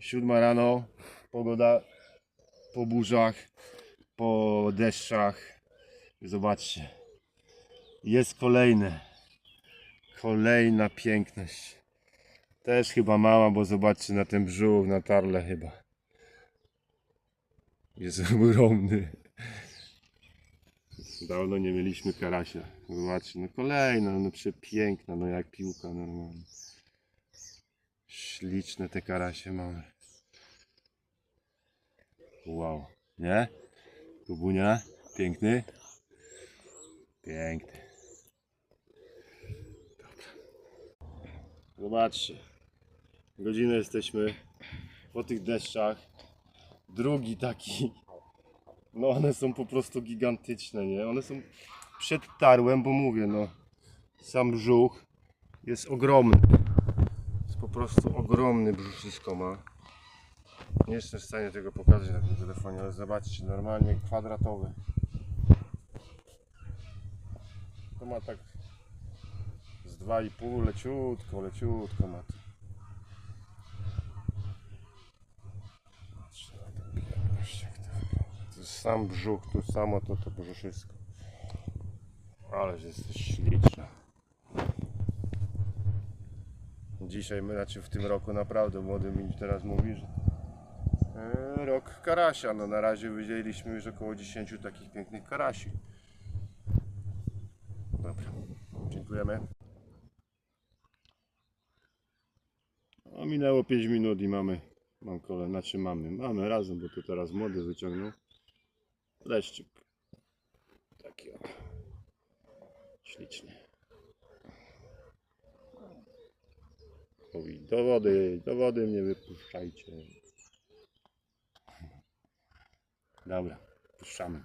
Siódma rano, pogoda po burzach, po deszczach. Zobaczcie. Jest kolejne. Kolejna piękność. Też chyba mała, bo zobaczcie na ten brzuch, na tarle chyba. Jest ogromny. Dawno nie mieliśmy karasia. Zobaczcie, no kolejna, no przepiękna, no jak piłka normalnie. Śliczne te karasie mamy. Wow, nie? Kubunia, piękny? Piękny. Dobra. Zobaczcie. Godzinę jesteśmy po tych deszczach. Drugi taki. No one są po prostu gigantyczne, nie? One są przed tarłem, bo mówię, no sam brzuch jest ogromny. Prostu ogromny brzuchisko ma. Nie jestem w stanie tego pokazać na tym telefonie, ale zobaczcie, normalnie kwadratowy. To ma tak z 2,5 leciutko, leciutko ma to. To jest sam brzuch, tu samo to, to brzuchisko. Ależ jesteś śliczna. Dzisiaj, znaczy w tym roku naprawdę młody mi teraz mówi, że e, rok karasia. No na razie wydzieliliśmy już około 10 takich pięknych karasi. Dobra, dziękujemy. No, minęło 5 minut i mamy, mam kole, znaczy mamy, mamy razem, bo tu teraz młody wyciągnął. Leszczyk. Taki o. Śliczny. Mówi, do wody, do wody mnie wypuszczajcie. Dobra, puszczamy.